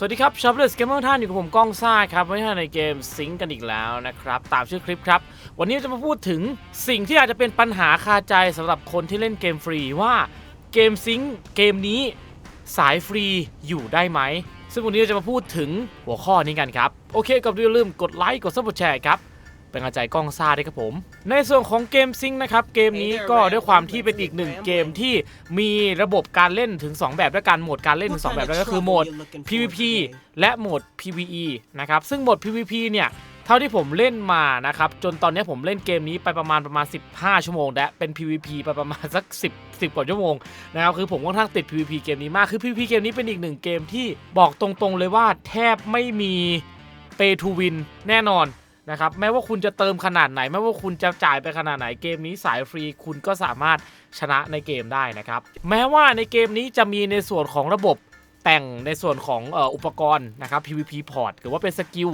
สวัสดีครับชอปเลสเกมเมอร์ท่านอยู่กับผมก้องซ่าครับวันนี้ในเกมซิงกันอีกแล้วนะครับตามชื่อคลิปครับ วันนี้จะมาพูดถึงสิ่งที่อาจจะเป็นปัญหาคาใจสำหรับคนที่เล่นเกมฟรีว่าเกมซิงเกมนี้สายฟรีอยู่ได้ไหม ซึ่งวันนี้เราจะมาพูดถึงหัวข้อนี้กันครับ โอเคก็อย่าลืมกดไลค์กดซับสไครต์ครับ เป็นกำลังใจกล้องซ่าด้วยครับผม ในส่วนของเกมซิงค์นะครับ เกมนี้ก็ด้วยความที่เป็นอีกหนึ่งเกมที่มีระบบการเล่นถึง 2 แบบด้วยกันโหมดการเล่นถึง 2 แบบด้วยก็คือโหมด PVP และโหมด PVE นะครับซึ่งโหมด PVP เนี่ยเท่าที่ผมเล่นมานะครับจนตอนนี้ผมเล่นเกมนี้ไปประมาณประมาณ 15 ชั่วโมง และเป็น PVP ไปประมาณสัก 10 10กว่าชั่วโมงนะครับคือผมค่อนข้างติด PVP เกมนี้มากคือ PVP เกมนี้เป็นอีกหนึ่งเกมที่บอกตรงๆเลยว่าแทบไม่มี Pay to Win แน่นอน นะครับแม้ว่าคุณจะเติมขนาดไหนแม้ว่าคุณจะจ่ายไปขนาดไหนเกมนี้สายฟรีคุณก็สามารถชนะในเกมได้นะครับ แม้ว่าในเกมนี้จะมีในส่วนของระบบแต่งในส่วนของอออุปกรณ์นะครับ PVP port หรือว่าเป็นสกิล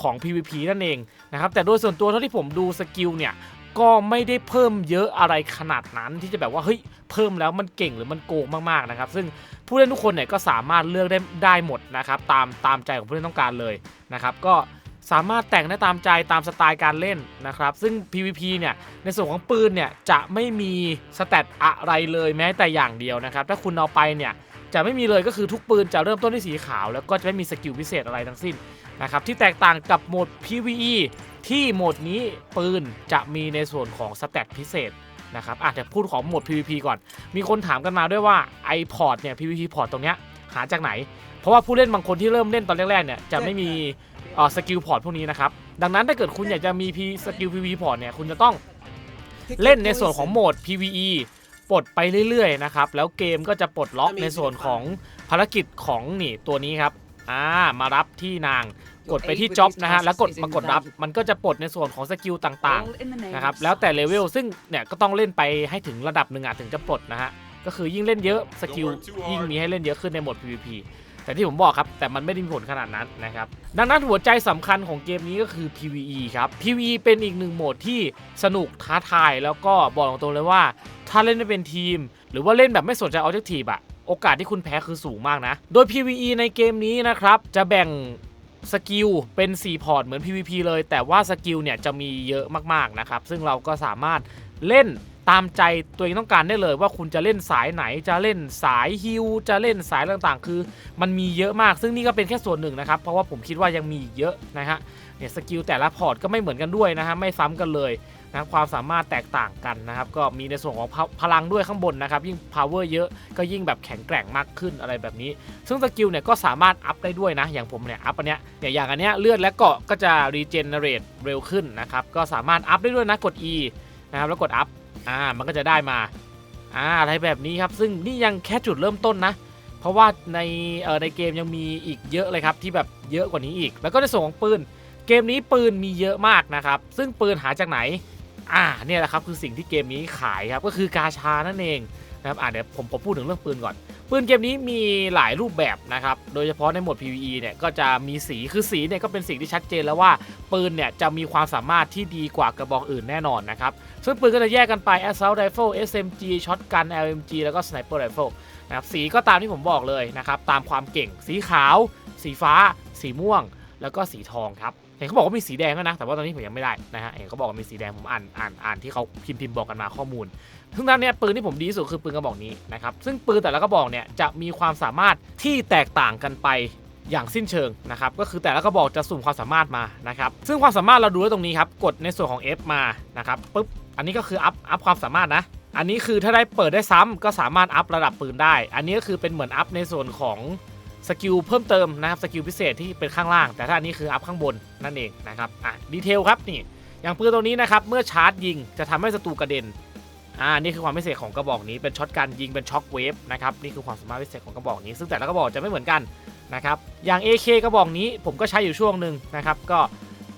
ของ PVP นั่นเองนะครับแต่โดยส่วนตัวเท่าที่ผมดูสกิลเนี่ยก็ไม่ได้เพิ่มเยอะอะไรขนาดนั้นที่จะแบบว่าเฮ้ยเพิ่มแล้วมันเก่งหรือมันโกงมากๆนะครับ ซึ่งผู้เล่นทุกคนเนี่ยก็สามารถเลือกได้ได้หมดนะครับตามตามใจของผู้เล่นต้องการเลยนะครับ ก็ สามารถแต่งได้ตามใจตามสไตล์การเล่นนะครับ ซึ่ง PVP เนี่ย ในส่วนของปืนเนี่ย จะไม่มีสเตตอะไรเลยแม้แต่อย่างเดียวนะครับ ถ้าคุณเอาไปเนี่ย จะไม่มีเลยก็คือทุกปืนจะเริ่มต้นที่สีขาว แล้วก็จะไม่มีสกิลพิเศษอะไรทั้งสิ้นนะครับ ที่แตกต่างกับโหมด PVE ที่โหมดนี้ปืนจะมีในส่วนของสเตตพิเศษนะครับอาจจะพูดของโหมด PVP ก่อน มีคนถามกันมาด้วยว่าไอพอร์ตเนี่ย PVP พอร์ตตรงเนี้ยหาจากไหน เพราะว่าผู้เล่นบางคนที่เริ่มเล่นตอนแรกๆเนี่ยจะไม่มี สกิลพอร์ตพวกนี้นะครับ ดังนั้นถ้าเกิดคุณอยากจะมีพีสกิล PVE พอร์ตเนี่ยคุณจะต้องเล่นในส่วนของโหมด PVE ปลดไปเรื่อยๆนะครับ แล้วเกมก็จะปลดล็อกในส่วนของภารกิจของนี่ตัวนี้ครับอ่ามารับที่นางกดไปที่จ็อบนะฮะแล้วกดมากดรับมันก็จะปลดในส่วนของสกิลต่างๆนะครับแล้วแต่เลเวลซึ่งเนี่ยก็ต้องเล่นไปให้ถึงระดับหนึ่งอะถึงจะปลดนะฮะก็คือยิ่งเล่นเยอะสกิลยิ่งมีให้เล่นเยอะขึ้นในโหมด PVP แต่ที่ผมบอกครับ แต่มันไม่ได้มีผลขนาดนั้นนะครับ ดังนั้นหัวใจสำคัญของเกมนี้ก็คือ PVE ครับ PVE เป็นอีกหนึ่งโหมดที่สนุกท้าทายแล้วก็บอกตรงๆเลยว่า ถ้าเล่นไม่เป็นทีม หรือว่าเล่นแบบไม่สนใจ Objective อะโอกาสที่คุณแพ้คือสูงมากนะ โดย PVE ในเกมนี้นะครับจะแบ่งสกิลเป็น 4 พอร์ตเหมือน PVP เลย แต่ว่าสกิลเนี่ยจะมีเยอะมากๆนะครับ ซึ่งเราก็สามารถเล่น ตามใจตัวเองต้องการได้เลยว่าคุณจะเล่นสายไหนจะเล่นสายฮิลจะเล่นสายต่างๆ คือมันมีเยอะมากซึ่งนี่ก็เป็นแค่ส่วนหนึ่งนะครับเพราะว่าผมคิดว่ายังมีอีกเยอะนะฮะเนี่ยสกิลแต่ละพอร์ตก็ไม่เหมือนกันด้วยนะฮะไม่ซ้ำกันเลยนะความสามารถแตกต่างกันนะครับก็มีในส่วนของพพลังด้วยข้างบนนะครับยิ่ง power เยอะก็ยิ่งแบบแข็งแกร่งมากขึ้นอะไรแบบนี้ ซึ่งสกิลเนี่ยก็สามารถอัพได้ด้วยนะ อย่างผมเนี่ยอัพอันเนี้ยเนี่ยอย่างอันเนี้ยเลือดและเกาะก็จะ regenerate เร็วขึ้นนะครับก็สามารถอัพได้ด้วยนะกด E นะครับแล้วกดอัพ อ่ามันก็จะได้มาอ่าอะไรแบบนี้ครับ ซึ่งนี่ยังแค่จุดเริ่มต้นนะ เพราะว่าในเอ่อในเกมยังมีอีกเยอะเลยครับที่แบบเยอะกว่านี้อีก แล้วก็ในส่วนของปืน เกมนี้ปืนมีเยอะมากนะครับ ซึ่งปืนหาจากไหนอ่าเนี่ยแหละครับคือสิ่งที่เกมนี้ขายครับก็คือกาชานั่นเอง นะครับอ่าเดี๋ยวผมผมพูดถึงเรื่องปืนก่อน ปืนเกมนี้มีหลายรูปแบบนะครับ โดยเฉพาะในโหมด PVE เนี่ยก็จะมีสีคือสีเนี่ยก็เป็นสิ่งที่ชัดเจนแล้วว่าปืนเนี่ยจะมีความสามารถที่ดีกว่ากระบอกอื่นแน่นอนนะครับ ซึ่งปืนก็จะแยกกันไป Assault Rifle SMG Shotgun LMG แล้วก็ Sniper Rifle นะครับสีก็ตามที่ผมบอกเลยนะครับตามความเก่งสีขาว สีฟ้า สีม่วง แล้วก็สีทองครับเห็นเขาบอกว่ามีสีแดงด้วยนะ แต่ว่าตอนนี้ผมยังไม่ได้นะฮะเห็นเขาบอกว่ามีสีแดงผมอ่านอ่านอ่านที่เขาพิมพ์พิมพ์บอกกันมาข้อมูล ซึ่งตอนเนี้ยปืนที่ผมดีที่สุดคือปืนกระบอกนี้นะครับ ซึ่งปืนแต่ละกระบอกเนี่ยจะมีความสามารถที่แตกต่างกันไปอย่างสิ้นเชิงนะครับ ก็คือแต่ละกระบอกจะสุ่มความสามารถมานะครับ ซึ่งความสามารถเราดูได้ตรงนี้ครับ กดในส่วนของ F มานะครับปุ๊บ อันนี้ก็คืออัพอัพความสามารถนะ อันนี้คือถ้าได้เปิดได้ซ้ำก็สามารถอัพระดับปืนได้ อันนี้ก็คือเป็นเหมือนอัพในส่วนของสกิลเพิ่มเติมนะครับสกิลพิเศษที่เป็นข้างล่าง แต่ถ้าอันนี้คืออัพข้างบนนั่นเองนะครับ อะดีเทลครับนี่ อย่างปืนตัวนี้นะครับ เมื่อชาร์จยิงจะทำให้ศัตรูกระเด็น อ่านี่คือความพิเศษของกระบอกนี้เป็นช็อตการยิงเป็นช็อคเวฟนะครับนี่คือความสามารถพิเศษของกระบอกนี้ ซึ่งแต่ละกระบอกจะไม่เหมือนกันนะครับอย่าง AK กระบอกนี้ผมก็ใช้อยู่ช่วงหนึ่งนะครับก็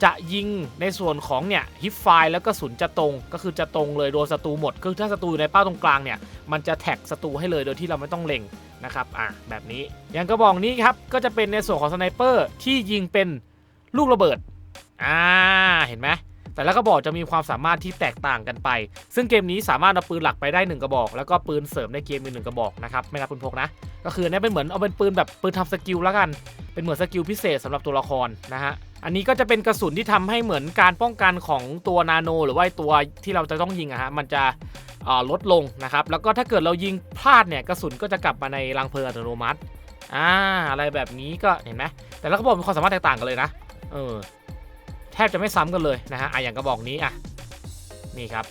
จะยิงในส่วนของเนี่ยฮิปไฟแล้วก็สุนจะตรงก็คือจะตรงเลยโดนศัตรูหมดคือถ้าศัตรูอยู่ในเป้าตรงกลางเนี่ยมันจะแท็กศัตรูให้เลยโดยที่เราไม่ต้องเล็งนะครับอ่าแบบนี้อย่างกระบอกนี้ครับก็จะเป็นในส่วนของสไนเปอร์ที่ยิงเป็นลูกระเบิดอ่าเห็นไหม แต่ละกระบอกจะมีความสามารถที่แตกต่างกันไป ซึ่งเกมนี้สามารถเอาปืนหลักไปได้หนึ่งกระบอก แล้วก็ปืนเสริมในเกมอีกหนึ่งกระบอกนะครับไม่นับปืนพกนะ ก็คืออนนี้เป็นเหมือนเอาเป็นปืนแบบปืนทำสกิลแล้วกัน เป็นเหมือนสกิลพิเศษสำหรับตัวละครนะฮะอันนี้ก็จะเป็นกระสุนที่ทำให้เหมือนการป้องกันของตัวนาโน หรือว่าตัวที่เราจะต้องยิงอะฮะมันจะลดลงนะครับแล้วก็ถ้าเกิดเรายิงพลาดเนี่ยกระสุนก็จะกลับมาในรังเพลิงอัตโนมัติอ่าอะไรแบบนี้ก็เห็นไหมแต่ละกระบอกมีความสามารถแตกต่างกันเลยนะเออ แทบจะไม่ซ้ำกันเลยนะฮะอะอย่างกระบอกนี้อะนี่ครับ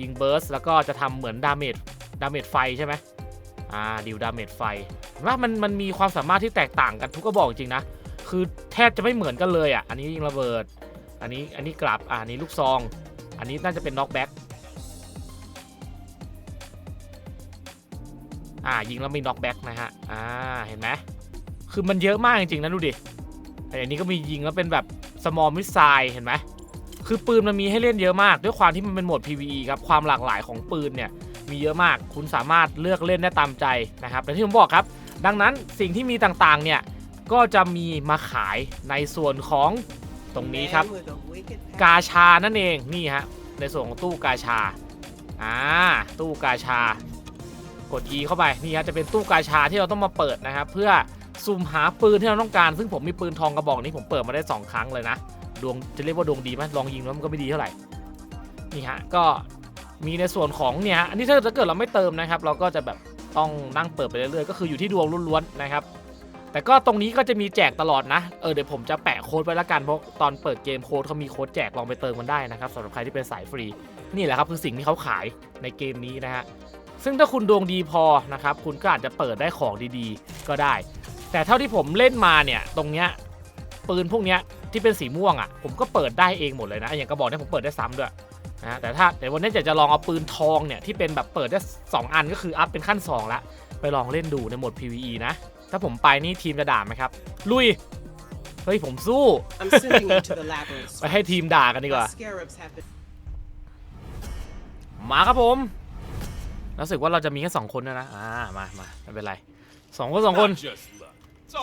ยิงเบิร์สแล้วก็จะทำเหมือนดาเมจดาเมจไฟใช่ไหมอ่าดิวดาเมจไฟว่ามันมันมีความสามารถที่แตกต่างกันทุกกระบอกจริงนะคือแทบจะไม่เหมือนกันเลยอะอันนี้ยิงระเบิด อันนี้อันนี้กลับอ่าอันนี้ลูกซอง อันนี้น่าจะเป็นน็อกแบ็กอ่ายิงแล้วมีน็อกแบ็กนะฮะอ่าเห็นไหมคือมันเยอะมากจริงๆนะดูดิอันนี้ก็มียิงแล้วเป็นแบบ small missile เห็นไหมคือปืนมันมีให้เล่นเยอะมาก ด้วยความที่มันเป็นโหมด PVE ครับความหลากหลายของปืนเนี่ยมีเยอะมาก คุณสามารถเลือกเล่นได้ตามใจนะครับแต่ที่ผมบอกครับ ดังนั้นสิ่งที่มีต่างๆเนี่ยก็จะมีมาขายในส่วนของตรงนี้ครับ กาชานั่นเองนี่ฮะในส่วนของตู้กาชาอ่าตู้กาชากด E เข้าไปนี่ฮะจะเป็นตู้กาชาที่เราต้องมาเปิดนะครับเพื่อ สุ่มหาปืนที่เราต้องการ ซึ่งผมมีปืนทองกระบอกนี้ผมเปิดมาได้ 2 ครั้งเลยนะ ดวงจะเรียกว่าดวงดีไหมลองยิงแล้วมันก็ไม่ดีเท่าไหร่ นี่ฮะ ก็มีในส่วนของเนี่ยฮะอันนี้ถ้าเกิดเราไม่เติมนะครับ เราก็จะแบบต้องนั่งเปิดไปเรื่อยๆ ก็คืออยู่ที่ดวงล้วนๆนะครับ แต่ก็ตรงนี้ก็จะมีแจกตลอดนะ เออเดี๋ยวผมจะแปะโค้ดไว้ละกัน เพราะตอนเปิดเกมโค้ดเขามีโค้ดแจกลองไปเติมกันได้นะครับสำหรับใครที่เป็นสายฟรี นี่แหละครับคือสิ่งที่เขาขายในเกมนี้นะฮะ ซึ่งถ้าคุณดวงดีพอนะครับ คุณก็อาจจะเปิดได้ของดีๆ ก็ได้ แต่เท่าที่ผมเล่นมาเนี่ยตรงเนี้ยปืนพวกเนี้ยที่เป็นสีม่วงอะ่ะผมก็เปิดได้เองหมดเลยนะอย่างกระบอกเนี้ผมเปิดได้ซ้ำด้วยนะฮะแต่ถ้าเดี๋ยววันนี้จะจะลองเอาปืนทองเนี่ยที่เป็นแบบเปิดได้ 2 อันก็คืออัพเป็นขั้น2ละไปลองเล่นดูในโหมด PVE นะ ถ้าผมไปนี่ทีมจะด่าไหมครับ ลุย เฮ้ยผมสู้ I'm sending you to the labyrinth. ไปให้ทีมด่ากันดีกว่า The scarabs have been มาครับผมรู้สึกว่าเราจะมีแค่สองคนนะนะอ่ามามาไม่เป็นไรสองคนสองคน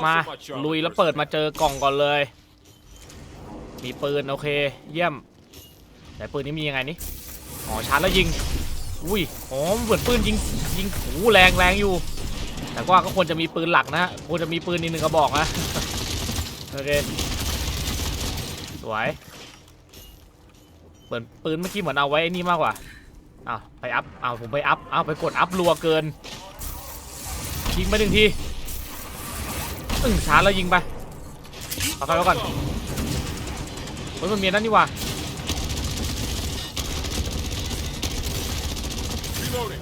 มา ลุยแล้วเปิดมาเจอกล่องก่อนเลย มีปืน โอเค เยี่ยม แต่ปืนนี้มียังไงนี่อ๋อชาร์จแล้วยิง อุ้ยอ๋อเหมือนปืนยิงยิงโอ้โหแรงแรงอยู่ แต่ว่าก็ควรจะมีปืนหลักนะฮะควรจะมีปืนอีกหนึ่งกระบอกนะ โอเค สวยเปิดปืนเมื่อกี้เหมือนเอาไว้ไอ้นี่มากกว่าอ้าวไปอัพอ้าวผมไปอัพอ้าวไปกดอัพรัวเกินยิงไปหนึ่งที อึ้งชาร์จแล้วยิงไปเอาไปไว้ก่อนเฮ้ยมันมีนั่นนี่ว่า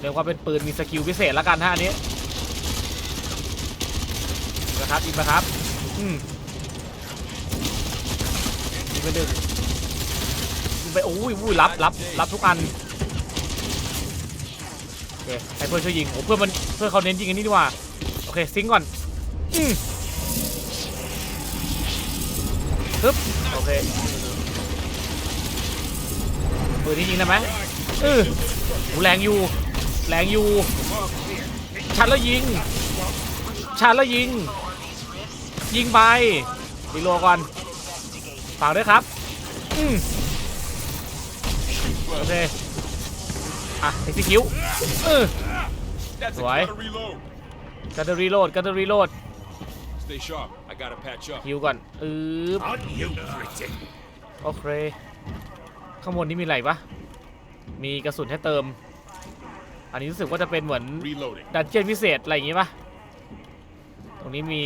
เรียกว่าเป็นปืนมีสกิลพิเศษแล้วกันฮะอันนี้นะครับยิงนะครับอืมยิงไปหนึ่งยิงไปโอ้ยอุ้ยรับรับรับทุกอันโอเคให้เพื่อนช่วยยิงโอ้เพื่อนมันเพื่อนเขาเน้นยิงอันนี้ดีกว่าโอเคซิงก่อนอืม เคปืนนี้ยิงได้ไหมเออหูแรงอยู่ แรงอยู่ชันแล้วยิงชันแล้วยิง ยิงไปรีโหลดก่อนฝากด้วยครับอืมโอเค อะเออ That's Why? a gotta reload. กันจะรีโหลดกันจะรีโหลด Stay sharp. I gotta patch up. ฮิวก่อนอืบ On you, Bridget. โอเค ข้างบนนี้มีอะไรปะมีกระสุนให้เติม อันนี้รู้สึกว่าจะเป็นเหมือน Reloading. ดันเจียนพิเศษ อะไรอย่างงี้ปะตรงนี้มี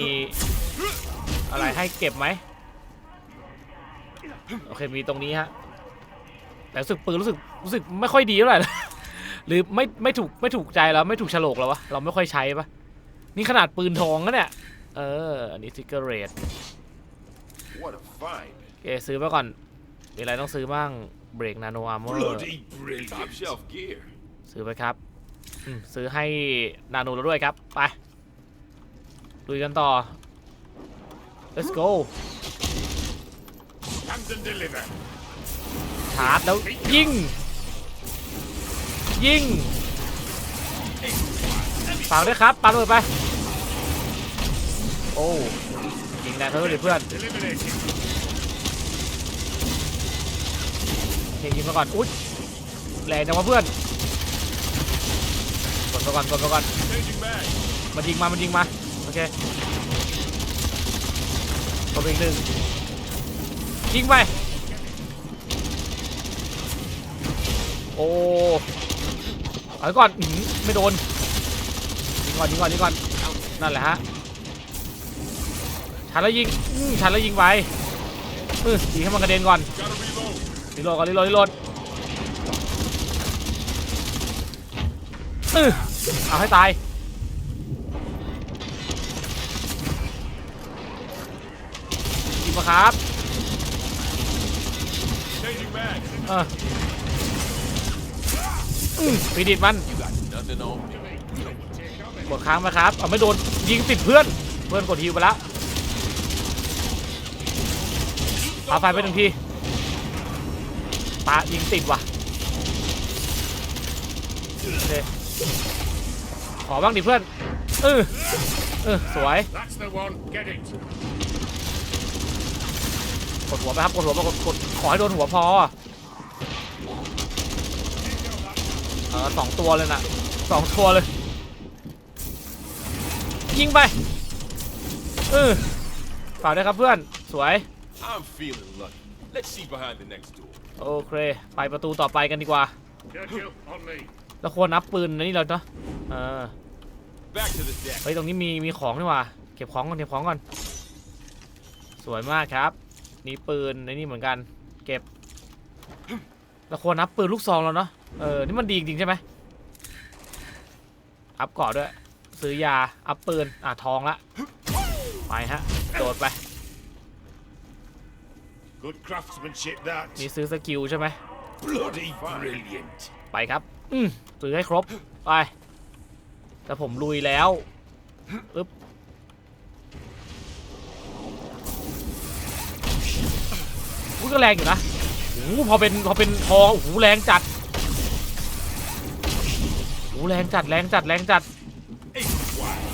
อะไรให้เก็บไหม โอเค มีตรงนี้ฮะ แต่รู้สึกปืนรู้สึกรู้สึกไม่ค่อยดีเท่าไหร่นะ หรือไม่ไม่ถูกไม่ถูกใจเราไม่ถูกโฉลกเราวะ เราไม่ค่อยใช้ปะนี่ขนาดปืนทองนะเนี่ย เออ อันนี้ทิกเกอร์เรท What a find. โอเคซื้อมาก่อน มีอะไรต้องซื้อบ้างเบรกนาโนอาร์มอร์ brilliant. Top shelf gear. ซื้อไปครับอืมซื้อให้นาโนเราด้วยครับ ไปลุยกันต่อ let's go Come to deliver. ชาร์จแล้วยิง ยิงฝากด้วยครับปาเลยไป โอ้ยิงแรงเท่าเลยเพื่อน Eliminating. เคยิงมาก่อนอุ๊ยแรงจังวะเพื่อนกดมาก่อนกดมาก่อนมันยิงมามันยิงมาโอเคกดไปอีกหนึ่งยิงไปโอ้เอาก่อนอื้อหือไม่โดนยิงก่อนยิงก่อนยิงก่อนนั่นแหละฮะ ชันแล้วยิงอื้อชันแล้วยิงไปเออยิงให้มันกระเด็นก่อนรีโหลดก่อนรีโหลดรีโหลดเออเอาให้ตายยิงมาครับเอออืมปีดิดมันกดค้างมาครับเอาไม่โดนยิงติดเพื่อน เพื่อนกดฮิวไปแล้ว เอาไฟไปหนึ่งทีปายิงติดว่ะโอเคขอบ้างดิเพื่อนเออเออสวย That's the one. Get it. กดหัวไปครับกดหัวมากดกดขอให้โดนหัวพอเออสองตัวเลยนะสองตัวเลย ยิงไปเออฝากด้วยครับเพื่อนสวย I'm feeling lucky. Let's see behind the next door. โอเค ไปประตูต่อไปกันดีกว่า Churchill, on me. แล้วควรนับปืนในนี่เราเนาะเออ Back to the deck. เฮ้ยตรงนี้มีมีของนี่หว่า เก็บของก่อนเก็บของก่อน สวยมากครับนี่ปืนในนี่เหมือนกัน เก็บแล้วควรนับปืนลูกซองแล้วเนาะเออนี่มันดีจริงๆใช่ไหมอัพเกาะด้วย ซื้อยาอัพปืนอะทองละไปฮะโดดไป Good craftsmanship, that. นี่ซื้อสกิลใช่ไหม Bloody brilliant. ไปครับ อืมซื้อให้ครบ ไป แต่ผมลุยแล้วอึ๊บอุ้ยก็แรงอยู่นะโอ้โหพอเป็นพอเป็นทองโอ้โหแรงจัดโอ้โหแรงจัดแรงจัดแรงจัด Ace wide.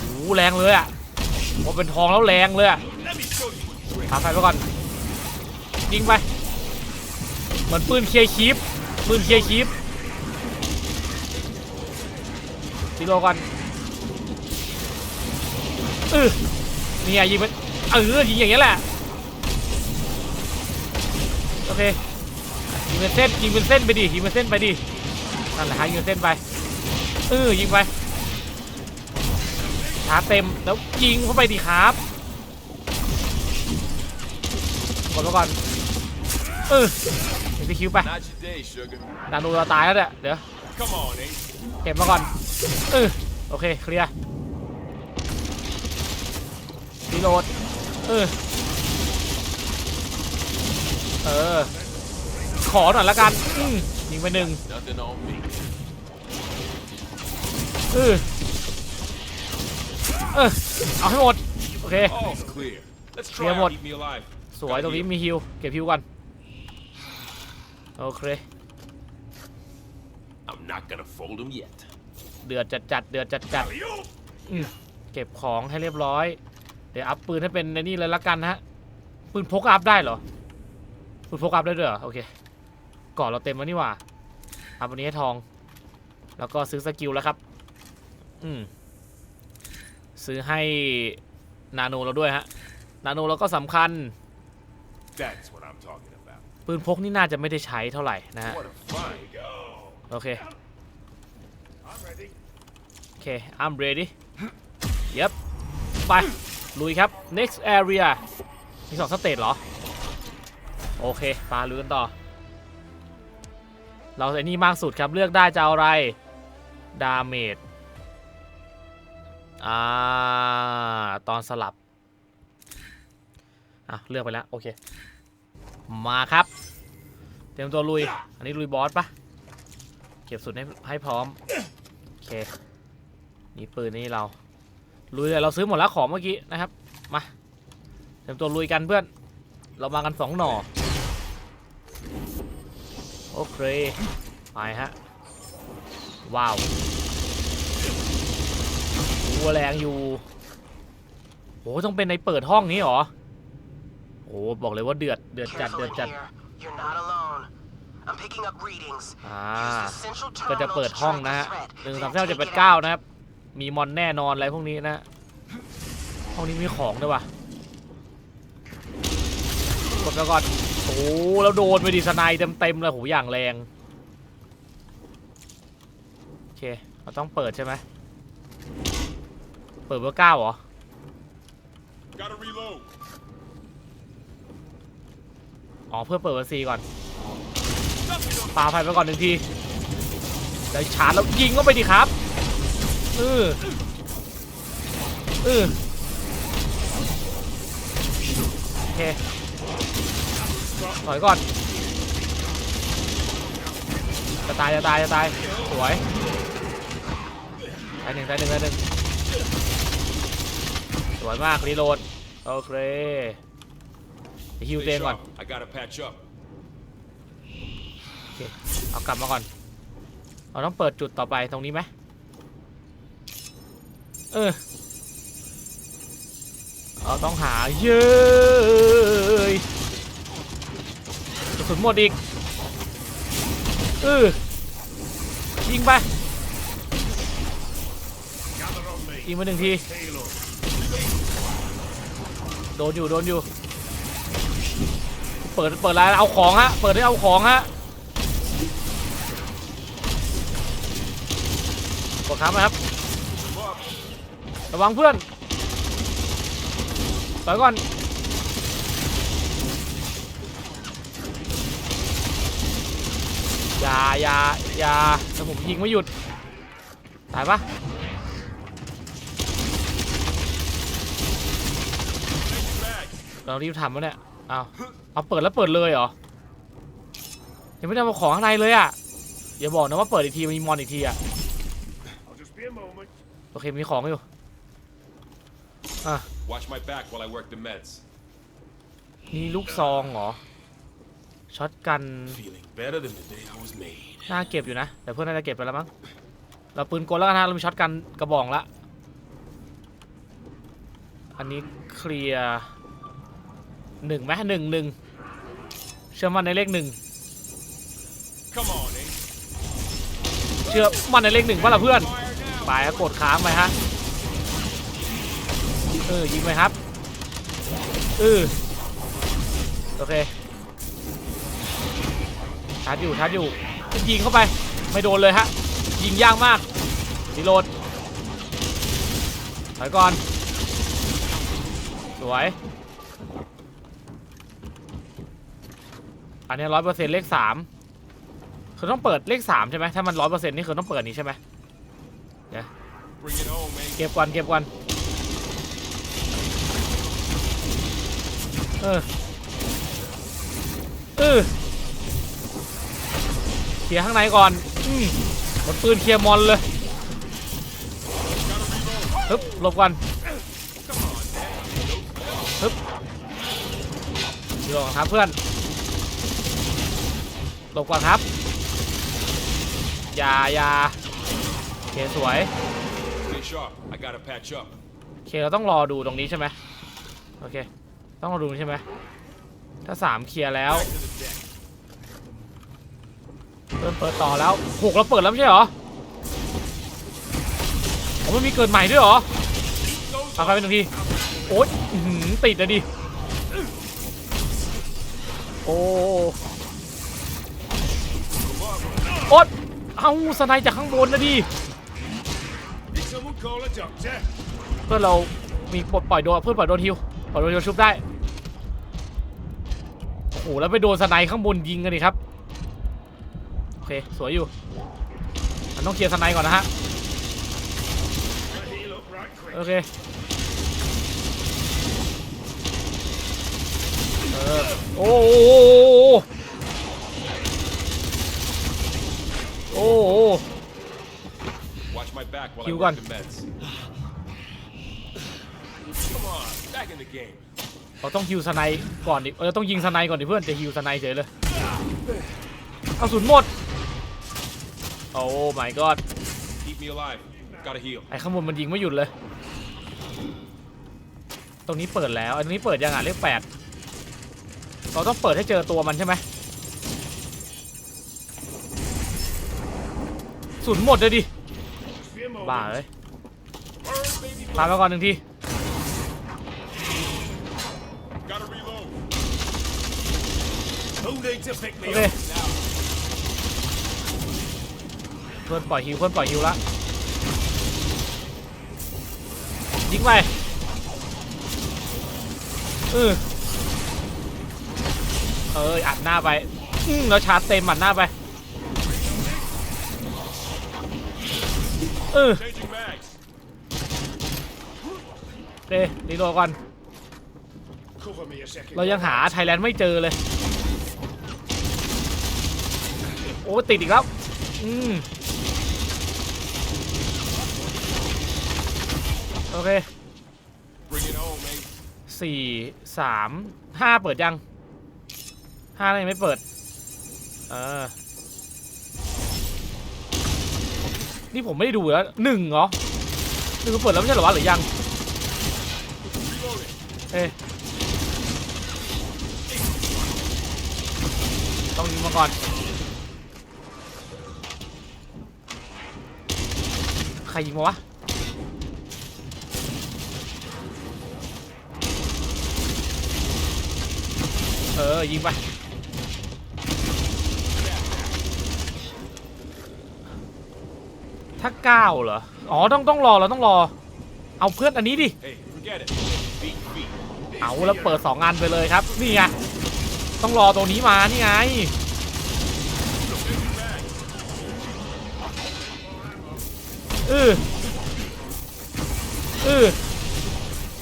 โอ้โหแรงเลยอะพอเป็นทองแล้วแรงเลยอะ Let me show you a trick. พาไฟไปก่อน ยิงไป เหมือนปืนเคลียร์คีปปืนเคลียร์คีปตีโลก่อนเออนี่ไงยิงไปเออยิงอย่างนี้แหละ โอเค ยิงเป็นเส้น ยิงเป็นเส้นไปดิ ยิงเป็นเส้นไปดิ นั่นแหละฮะยิงเป็นเส้นไป เออยิงไปชาเต็ม แล้วยิงเข้าไปดิครับ กดมาก่อนเออเอ็นพีคิวไปดานูเราตายแล้วเนี่ยเดี๋ยวเก็บมาก่อนเออโอเคเคลียร์รีโหลดเออเออขอหน่อยละกันอืมยิงไปหนึ่งเออเออเอาให้หมด โอเค All's clear. Let's try Clear and what? keep me alive. สวยตรงนี้มีฮิวเก็บฮิวก่อนโอเค I'm not gonna fold him yet. เดือดจัดจัดๆเดือดจัดจัด Alley-oop. อืมเก็บของให้เรียบร้อย เดี๋ยวอัพปืนให้เป็นในนี่เลยละกันนะฮะปืนพกอัพได้เหรอปืนพกอัพได้ด้วยเหรอโอเคก่อนเราเต็มแล้วนี่หว่าอัพวันนี้ให้ทอง แล้วก็ซื้อสกิลแล้วครับ อืมซื้อให้นาโนเราด้วยฮะ นาโนเราก็สำคัญ That's what I'm talking about. ปืนพกนี่น่าจะไม่ได้ใช้เท่าไหร่นะฮะ What a find. โอเค I'm ready. โอเค I'm ready เย็บไป ลุยครับ next area มีสองสเตจเหรอ โอเคปาลุยกันต่อ เราไอ้นี่มากสุดครับ เลือกได้จะเอาอะไร ดาเมจ อ่า ตอนสลับ อะเลือกไปแล้วโอเค มาครับ เตรียมตัวลุย อันนี้ลุยบอสปะเก็บสุดให้ให้พร้อม โอเค นี่ปืนนี่เรา ลุยเลยเราซื้อหมดแล้วของเมื่อกี้นะครับ มา เตรียมตัวลุยกันเพื่อน เรามากันสองหน่อ โอเค ไปฮะ ว้าวหัวแรงอยู่โหต้องเป็นในเปิดห้องนี้หรอ โหบอกเลยว่าเดือดเดือดจัดเดือดจัด You're not alone. I'm picking up readings. อ่า Use the central ก็จะ terminal เปิด to ห้อง track นะ the ฮะ threat, หนึ่ง then สามเก้า take เจ็ด it แปดเก้า out. นะครับ มีมอนแน่นอนอะไรพวกนี้นะ ห้องนี้มีของด้วยว่ะกดไปก่อนโอ้โหแล้วโดนไปดิสไนเต็มเต็มๆเลยโหอย่างแรง โอเค เราต้องเปิดใช่ไหม เปิดเบอร์เก้าเหรอ Gotta reload. อ๋อเพื่อเปิดเบอร์สี่ก่อนปาไฟไปก่อนหนึ่งทีเดี๋ยวชาร์จแล้วยิงเข้าไปดิครับเออเออโอเคถอยก่อนจะตายจะตายจะตายสวยตายหนึ่งตายหนึ่งตายหนึ่งสวยมากรีโหลดโอเค เดี๋ยวฮิวเต Stay งก่อน sharp. I gotta patch up. โอเคเอากลับมาก่อน เราต้องเปิดจุดต่อไปตรงนี้ไหมเออ เราต้องหาเย้ยกระสุนหมดอีก เออ ยิงไป ยิงมาหนึ่งที โดนอยู่ โดนอยู่ เปิดเปิดอะไรเอาของฮะเปิดให้เอาของฮะกดค้างไหมครับระวังเพื่อนถอยก่อนอย่าอย่าอย่าแต่ผมยิงไม่หยุดตายปะเรารีบทำวะเนี่ย เอาเอาเปิดแล้วเปิดเลยเหรอ ยังไม่ได้มาของข้างในเลยอะ อย่าบอกนะว่าเปิดอีกทีมีมอนอีกทีอะ โอเคมีของอยู่ อะ Watch my back while I work the meds. มีลูกซองเหรอ ช็อตกัน Feeling better than the day I was made. น่าเก็บอยู่นะ แต่เพื่อนน่าจะเก็บไปแล้วมั้ง เราปืนกลแล้วกันนะเรามีช็อตกันกระบอกละ อันนี้เคลียร์ หนึ่งไหมหนึ่งหนึ่งเชื่อมั่นในเลขหนึ่ง Come on, eh? เชื่อมั่นในเลขหนึ่งป่ะล่ะเพื่อน Fire now. ไปครับกดค้างไปฮะเออยิงไปครับเออโอเคชาร์จอยู่ชาร์จอยู่ยิงเข้าไปไม่โดนเลยฮะยิงยากมากรีโหลดถอยก่อนสวย อันนี้ร้อยเปอร์เซ็นต์เลขสามคือต้องเปิดเลขสามใช่ไหมถ้ามันร้อยเปอร์เซ็นต์นี่คือต้องเปิดนี้ใช่ไหม Bring it home, man. เก็บก่อนเก็บก่อนเออเออเคลียร์ข้างในก่อนอืมหมดปืนเคลียร์มอนเลยฮึบหลบก่อนฮึบเดี๋ยวครับเพื่อน หลบก่อนครับ อย่าอย่าโอเคสวย Stay sharp. I gotta patch up. โอเคเราต้องรอดูตรงนี้ใช่ไหมโอเค ต้องรอดูใช่ไหมถ้าสามเคลียร์แล้ว Back to the deck. เริ่มเปิดต่อแล้วหกเราเปิดแล้วไม่ใช่เหรอผมมันมีเกิดใหม่ด้วยเหรอเอาไปเป็นหนึ่งที โอ๊ยอื้อหือติดอะดิ โอ้โอ๊ยเอาสไนด์จากข้างบนนะดิเพื่อนเรามีปลดปล่อยโดนเพื่อนปล่อยโดนฮิวปล่อยโดนฮิวชุบได้โอ้โหแล้วไปโดนสไนด์ข้างบนยิงกันดิครับโอเคสวยอยู่มันต้องเคลียร์สไนด์ก่อนนะฮะโอเคเออโอ้ gun. the meds. Come on, back in the game. เราต้องฮิวสไนด์ก่อนดิเออต้องยิงสไนด์ก่อนดิเพื่อนจะฮิวสไนด์เฉยเลยเอาสุนหมดโอ้ my god Keep me alive. Gotta heal. ไอ้ข้างบนมันยิงไม่หยุดเลย ตรงนี้เปิดแล้วอันนี้เปิดยังอะเลขแปดเราต้องเปิดให้เจอตัวมันใช่ไหม สุนหมดเลยดิ บ้าเลยพาไปก่อนหนึ่งที โอเคเพื่อนปล่อยฮิวเพื่อนปล่อยฮิวละยิงไปเออเอ้ยอัดหน้าไปอืมแล้วชาร์จเต็มอัดหน้าไป เออ Changing mags. โอเครีโหลดก่อน เรายังหาไทยแลนด์ไม่เจอเลย โอ้ติดอีกแล้ว อืม โอเคสี่สามห้าเปิดยังห้ายังไม่เปิด เออ นี่ผมไม่ได้ดูแล้วหนึ่งเหรอหนึ่งเปิดแล้วไม่ใช่เหรอวะหรือยังเอ้ยต้องยิงมาก่อน ใครยิงมาวะเออยิงไป ถ้าเก้าเหรอ อ๋อ ต้องต้องรอเราต้องรอ เอาเพื่อนอันนี้ดิ Hey, เอาแล้วเปิดสองอันไปเลยครับ นี่ไง ต้องรอตัวนี้มานี่ไง เออเออ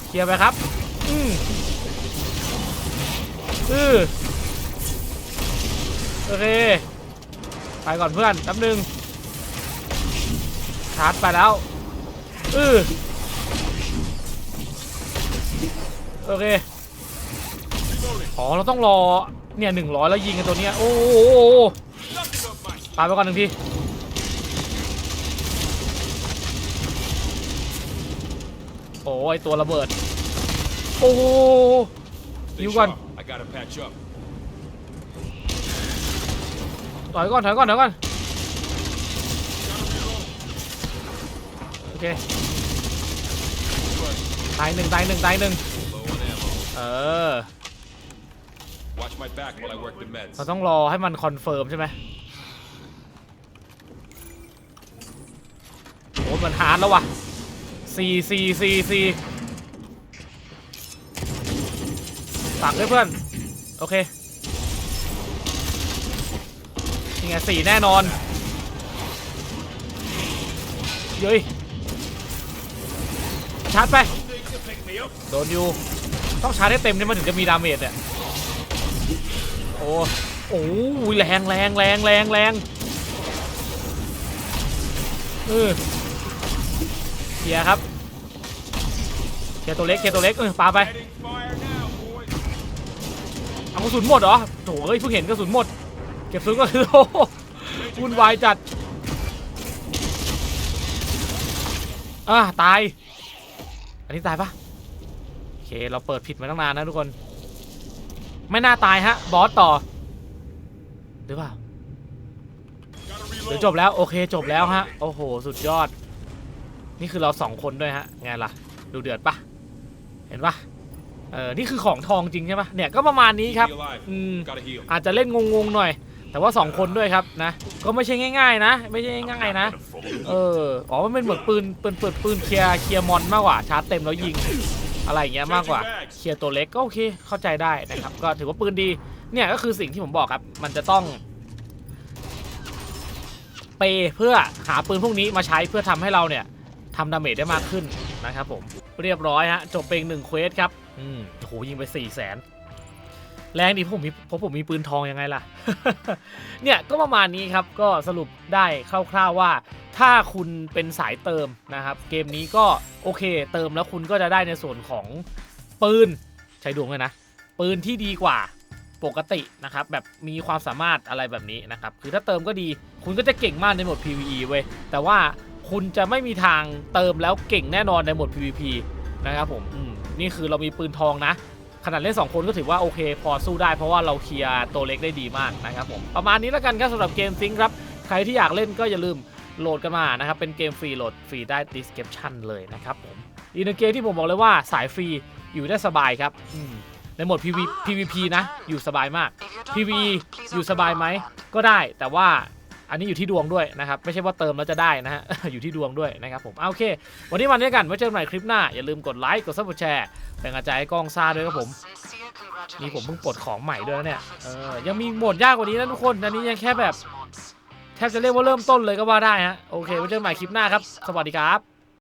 เคลียร์ไปครับ อืมเออโอเค ไปก่อนเพื่อนแป๊บนึง ชาร์จไปแล้วเออโอเคอ๋อเราต้องรอเนี่ยหนึ่งร้อยแล้วยิงกันตัวเนี้ยโอ้โห Nothing of my ปาไปก่อนหนึ่งทีโอ้ยตัวระเบิด โอ้โห Stay You got- sharp. I gotta patch up. ถอยก่อนถอยก่อนถอยก่อน อเคตายหนึ่งตายหนึ่งตายหนึ่ง Low on ammo. เออ Watch my back while I work the meds. เราต้องรอให้มันคอนเฟิร์มใช่ไหมโอ้ยมันฮาร์ดแล้วว่ะสี่สี่สี่สี่ฝากด้วยเพื่อน โอเค นี่ไงสี่แน่นอน เย้ย ชาร์จไป โดนอยู่ ต้องชาร์จให้เต็มนี่มันถึงจะมีดาเมจเนี่ยโอ้โอ้แรงแรงแรงแรงแรงเออเคลียครับเคลียตัวเล็กเคลียตัวเล็กเออปาไปเอากระสุนหมดเหรอโถเอ้ยเพิ่งเห็นกระสุนหมด เก็บซื้อก็คือโอ้วุ่นวายจัดอะตาย อันนี้ตายปะโอเคเราเปิดผิดมาตั้งนานนะทุกคน ไม่น่าตายฮะ บอสต่อ หรือเปล่า Gotta หรือจบแล้วโอเคจบแล้วฮะ โอ้โห สุดยอด นี่คือเราสองคนด้วยฮะไงล่ะ ดูเดือดปะเห็นปะเออนี่คือของทองจริงใช่ปะเนี่ยก็ประมาณนี้ครับอืมอาจจะเล่นงงๆหน่อย แต่ว่า 2 คนด้วยครับนะ ก็ไม่ใช่ง่าย ๆ นะ ไม่ใช่ง่ายๆนะ เออ อ๋อ มันเป็นเหมือนปืนปืนปืนปืนเคลียร์เคลียร์มอนมากกว่า ชาร์จเต็มแล้วยิง อะไรอย่างเงี้ยมากกว่า เคลียร์ตัวเล็กก็โอเค เข้าใจได้นะครับ ก็ถือว่าปืนดี เนี่ยก็คือสิ่งที่ผมบอกครับ มันจะต้องเปเพื่อหาปืนพวกนี้มาใช้เพื่อทำให้เราเนี่ยทำดาเมจได้มากขึ้นนะครับผม เรียบร้อยฮะ จบเป็นหนึ่งเควสครับ อืมโอ้โหยิงไป4ี่แสน แรงดิเพราะผมมีเพราะผมมีปืนทองยังไงล่ะ เนี่ยก็ประมาณนี้ครับก็สรุปได้คร่าวๆว่า ถ้าคุณเป็นสายเติมนะครับ เกมนี้ก็โอเคเติมแล้วคุณก็จะได้ในส่วนของปืนใช้ดวงเลยนะ ปืนที่ดีกว่าปกตินะครับแบบมีความสามารถอะไรแบบนี้นะครับคือถ้าเติมก็ดีคุณก็จะเก่งมากในโหมด PVE เว้ยแต่ว่าคุณจะไม่มีทางเติมแล้วเก่งแน่นอนในโหมด PVP นะครับผมมนี่คือเรามีปืนทองนะ ขนาดเล่น 2 คนก็ถือว่าโอเค พอสู้ได้เพราะว่าเราเคลียร์ตัวเล็กได้ดีมากนะครับผมประมาณนี้แล้วกันครับสำหรับเกมซิงค์ครับ ใครที่อยากเล่นก็อย่าลืมโหลดกันมานะครับ เป็นเกมฟรีโหลดฟรีได้ description เลยนะครับผมอีกหนึ่งเกมที่ผมบอกเลยว่าสายฟรีอยู่ได้สบายครับในโหมด PV PVP นะ อยู่สบายมาก PVE อยู่สบายไหมก็ได้แต่ว่า อันนี้อยู่ที่ดวงด้วยนะครับ ไม่ใช่ว่าเติมแล้วจะได้นะฮะ อยู่ที่ดวงด้วยนะครับผมเอาโอเค วันนี้วันนี้กันไว้เจอกันใหม่คลิปหน้า อย่าลืมกดไลค์ กดซับกดแชร์เป็นกระจให้กล้องซาด้วยครับผม นี่ผมเพิ่งปลดของใหม่ด้วยนะเนี่ย เออ ยังมีโหมดยากกว่านี้นะทุกคน อันนี้ยังแค่แบบแทบจะเรียกว่าเริ่มต้นเลยก็ว่าได้ฮะ โอเคไว้เจอกันใหม่คลิปหน้าครับ สวัสดีครับ